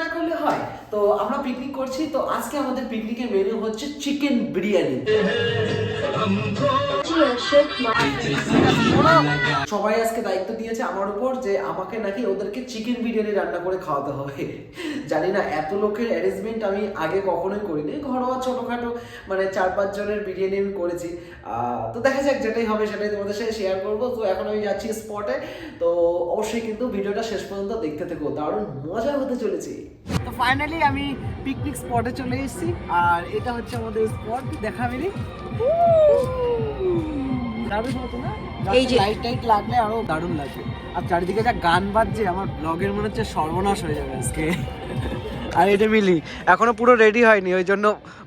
না করলে হয়। তো আমরা পিকনিক করছি, তো আজকে আমাদের পিকনিকের মেনু হচ্ছে চিকেন বিরিয়ানি। সবাই আজকে দায়িত্ব দিয়েছে আমার উপর যে আমাকে নাকি ওদেরকে চিকেন বিরিয়ানি রান্না করে খাওয়াতে হবে। জানি না, এত লোকের অ্যারেঞ্জমেন্ট আমি আগে কখনোই করিনি। ঘরোয়া ছোটখাটো মানে চার পাঁচ জনের বিরিয়ানি আমি করেছি। তো দেখা যাক যেটাই হবে, সেটাই তোমাদের সাথে শেয়ার করব। তো এখন আমি যাচ্ছি স্পটে তো অবশ্যই কিন্তু ভিডিওটা শেষ পর্যন্ত দেখতে থেকো। দারুণ মজা হতে চলেছে। তো ফাইনালি আমি পিকনিক স্পটে চলে এসেছি আর এটা হচ্ছে আমাদের স্পট দেখা না? এই যে- লাইট টাইট লাগলে আরও দারুণ লাগবে। আর চারিদিকে যা গান বাজছে আমার ব্লগের মনে হচ্ছে সর্বনাশ হয়ে যাবে আজকে। আর এটা মিলি। এখনও পুরো রেডি হয়নি ওই জন্য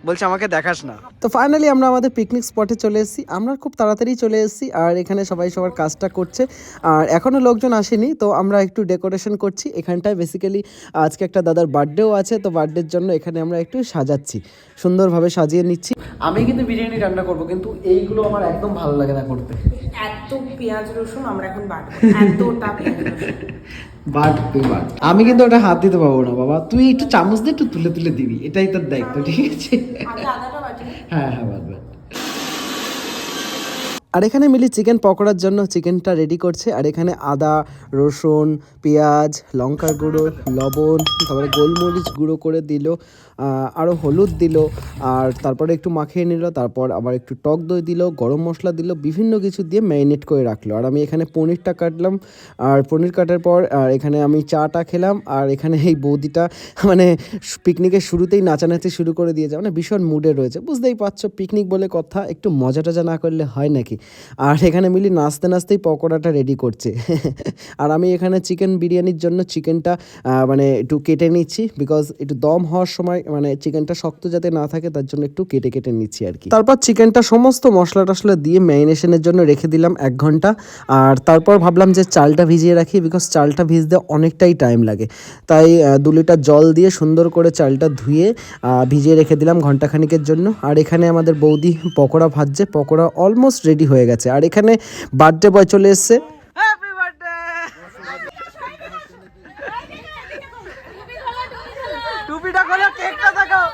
বলছে আমাকে দেখাস না। তো ফাইনালি আমরা আমাদের পিকনিক স্পটে চলে এসেছি। আমরা খুব তাড়াতাড়ি চলে এসেছি আর এখানে সবাই সবার কাজটা করছে। আর এখনও লোকজন আসেনি তো আমরা একটু ডেকোরেশন করছি। এখানটায় বেসিক্যালি আজকে একটা দাদার বার্থডেও আছে তো বার্থডের জন্য এখানে আমরা একটু সাজাচ্ছি। সুন্দরভাবে সাজিয়ে নিচ্ছি। আমি কিন্তু বিরিয়ানি রান্না করব কিন্তু এইগুলো আমার একদম ভালো লাগে না করতে। এত পেঁয়াজ রসুন আমরা এখন বাটবো এতটা পেঁয়াজ রসুন। But but. আমি কিন্তু ওটা হাত দিতে পারব না বাবা। তুই একটু চামচ দিয়ে একটু তুলে তুলে দিবি। এটাই তোর দায়িত্ব ঠিক আছে? হ্যাঁ হ্যাঁ বাদ আর এখানে মিলি চিকেন পকোড়ার জন্য চিকেনটা রেডি করছে। আর এখানে আদা, রসুন, পেঁয়াজ, লঙ্কার গুঁড়ো, লবণ, তারপরে গোলমরিচ গুঁড়ো করে দিল আরও হলুদ দিল, আর তারপরে একটু মাখিয়ে নিল, তারপর আবার একটু টক দই দিল, গরম মশলা দিল, বিভিন্ন কিছু দিয়ে ম্যারিনেট করে রাখল। আর আমি এখানে পনিরটা কাটলাম, আর পনির কাটার পর, আর এখানে আমি চাটা খেলাম, আর এখানে এই বৌদিটা মানে পিকনিকের শুরুতেই নাচানাচি শুরু করে দিয়েছে। মানে ভীষণ মুডে রয়েছে। বুঝতেই পারছ পিকনিক বলে কথা, একটু মজা টজা না করলে হয় নাকি? আর এখানে মিলি নাচতে নাচতেই পকোড়াটা রেডি করছে। আর আমি এখানে চিকেন বিরিয়ানির জন্য চিকেনটা মানে একটু কেটে নিচ্ছি বিকজ একটু দম হওয়ার সময় মানে চিকেনটা শক্ত যাতে না থাকে তার জন্য একটু কেটে কেটে নিচ্ছি আর কি। তারপর চিকেনটা সমস্ত মশলা টশলা দিয়ে ম্যারিনেশনের জন্য রেখে দিলাম এক ঘণ্টা। আর তারপর ভাবলাম যে চালটা ভিজিয়ে রাখি বিকজ চালটা ভিজতে অনেকটাই টাইম লাগে। তাই দু লিটার জল দিয়ে সুন্দর করে চালটা ধুয়ে ভিজিয়ে রেখে দিলাম ঘন্টাখানিকের জন্য। আর এখানে আমাদের বৌদি পকোড়া ভাজছে, পকোড়া অলমোস্ট রেডি হয়ে গেছে। আর এখানে বার্থডে বয় চলে এসছে। টুপিটা খোলো কেকটা দেখাও।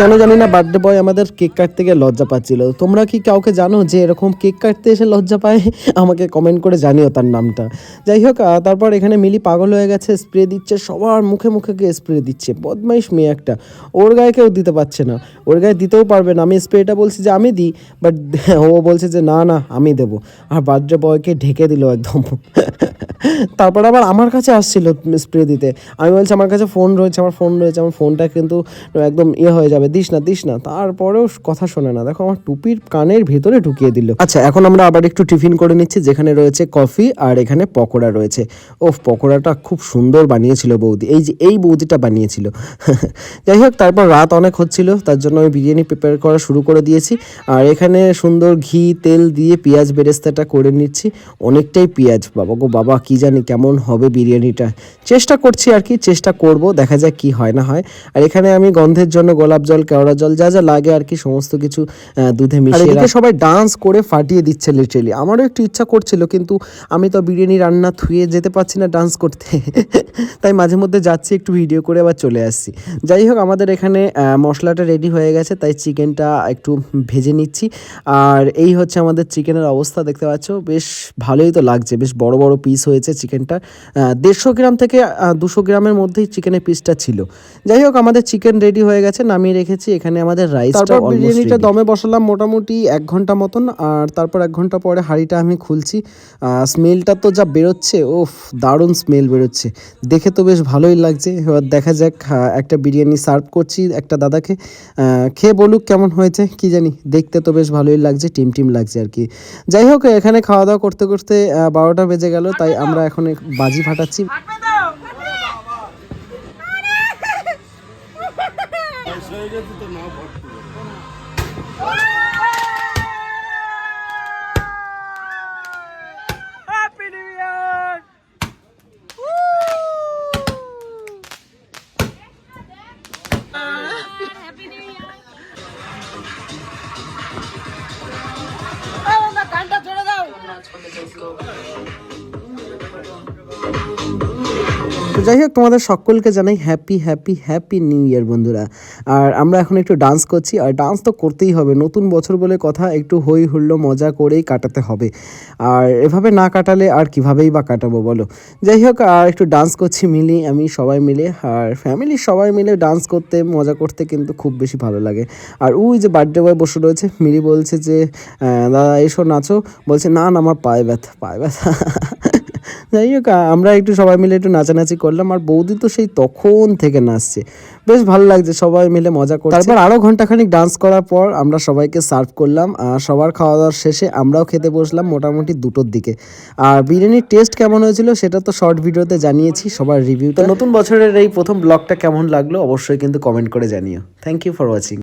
কেন জানি না, বার্থডে বয় আমাদের কেক কাটতে গিয়ে লজ্জা পাচ্ছিল। তোমরা কি কাউকে জানো যে এরকম কেক কাটতে এসে লজ্জা পায়? আমাকে কমেন্ট করে জানিও তার নামটা। যাই হোক তারপর এখানে মিলি পাগল হয়ে গেছে স্প্রে দিচ্ছে, সবার মুখে মুখে গিয়ে স্প্রে দিচ্ছে। বদমাইশ মেয়ে একটা। ওর গায়ে কেউ দিতে পারছে না। ওর গায়ে দিতেও পারবে না। আমি স্প্রেটা বলছি যে আমি দিই বাট ও বলছে যে না না, আমি দেবো। আর বার্থডে বয়কে ঢেকে দিল একদম। তারপর আবার আমার কাছে আসছিল স্প্রে দিতে। আমি বলছি, আমার কাছে ফোন রয়েছে, আমার ফোন রয়েছে, আমার ফোনটা কিন্তু একদম ইয়ে হয়ে যাবে, দিস না দিস না। তারপরেও কথা শোনে না। দেখো, আমার টুপির কানের ভেতরে ঢুকিয়ে দিল। আচ্ছা এখন আমরা আবার একটু টিফিন করে নিচ্ছি, যেখানে রয়েছে কফি আর এখানে পকোড়া রয়েছে। ওফ, পকোড়াটা খুব সুন্দর বানিয়েছিল বৌদি। এই যে, এই বৌদিটা বানিয়েছিল। যাই হোক, তারপর রাত অনেক হচ্ছিল, তার জন্য আমি বিরিয়ানি প্রিপেয়ার করা শুরু করে দিয়েছি। আর এখানে সুন্দর ঘি, তেল দিয়ে পেঁয়াজ বেরেস্তাটা করে নিচ্ছি। অনেকটাই পেঁয়াজ বাবা গো বাবা কি জানি কেমন হবে বিরিয়ানিটা। চেষ্টা করছি আর কি চেষ্টা করব দেখা যাক কি হয় না হয়। আর এখানে আমি গন্ধের জন্য গোলাপ জল কেওড়া জল যা যা লাগে আর কি সমস্ত কিছু দুধে মিশিয়ে সবাই ডান্স করে ফাটিয়ে দিচ্ছে লিটারেলি আমারও একটু ইচ্ছা করছিল কিন্তু আমি তো বিরিয়ানি রান্না থুয়ে যেতে পারছি না ডান্স করতে। তাই মাঝে মধ্যে যাচ্ছি একটু ভিডিও করে আবার চলে আসছি। যাই হোক আমাদের এখানে মশলাটা রেডি হয়ে গেছে তাই চিকেনটা একটু ভেজে নিচ্ছি। আর এই হচ্ছে আমাদের চিকেনের অবস্থা দেখতে পাচ্ছ? বেশ ভালোই তো লাগছে বেশ বড় বড় পিস হয়েছে। চিকেনটা দেড়শো গ্রাম থেকে দুশো গ্রামের মধ্যেই চিকেনের পিসটা ছিল। যাই হোক আমাদের চিকেন রেডি হয়ে গেছে নামিয়ে রেখেছি এখানে আমাদের রাইস তারপর বিরিয়ানিটা দমে বসালাম মোটামুটি এক ঘণ্টা মতন আর তারপর এক ঘণ্টা পরে হাঁড়িটা আমি খুলছি। স্মেলটা তো যা বেরোচ্ছে ওফ দারুণ স্মেল বেরোচ্ছে। দেখে তো বেশ ভালোই লাগছে। এবার দেখা যাক একটা বিরিয়ানি সার্ভ করছি একটা দাদাকে। আহ, খেয়ে বলুক কেমন হয়েছে কি জানি দেখতে তো বেশ ভালোই লাগছে টিম টিম লাগছে আর কি। যাই হোক এখানে খাওয়া দাওয়া করতে করতে বারোটা বেজে গেল তাই আমরা এখন বাজি ফাটাচ্ছি। হ্যাঁ। যাই হোক, তোমাদের সকলকে জানাই happy happy happy new year বন্ধুরা। আর আমরা এখন একটু ডান্স করছি, আর ডান্স তো করতেই হবে। নতুন বছর বলে কথা, একটু হই হুল্লো মজা করেই কাটাতে হবে। আর এভাবে না কাটালে আর কিভাবেই বা কাটাবো বলো? যাই হোক, আর একটু ডান্স করছি মিলি, আমি সবাই মিলে। আর ফ্যামিলির সবাই মিলে ডান্স করতে, মজা করতে কিন্তু খুব বেশি ভালো লাগে। আর ওই যে বার্থডে বয় বসে রয়েছে, মিলি বলছে যে দাদা, এসো, নাচো। বলছে, না না, আমার পায়ে ব্যথা পায়ে ব্যথা। যাই হোক আমরা একটু সবাই মিলে একটু নাচানাচি করলাম আর বৌদি তো সেই তখন থেকে নাচছে। বেশ ভালো লাগছে সবাই মিলে মজা করছে। তারপর আরও ঘন্টাখানিক ডান্স করার পর আমরা সবাইকে সার্ভ করলাম আর সবার খাওয়া দাওয়ার শেষে আমরাও খেতে বসলাম মোটামুটি দুটোর দিকে। আর বিরিয়ানির টেস্ট কেমন হয়েছিল সেটা তো শর্ট ভিডিওতে জানিয়েছি সবার রিভিউ তো নতুন বছরের এই প্রথম ব্লগটা কেমন লাগল অবশ্যই কিন্তু কমেন্ট করে জানিও। Thank you for watching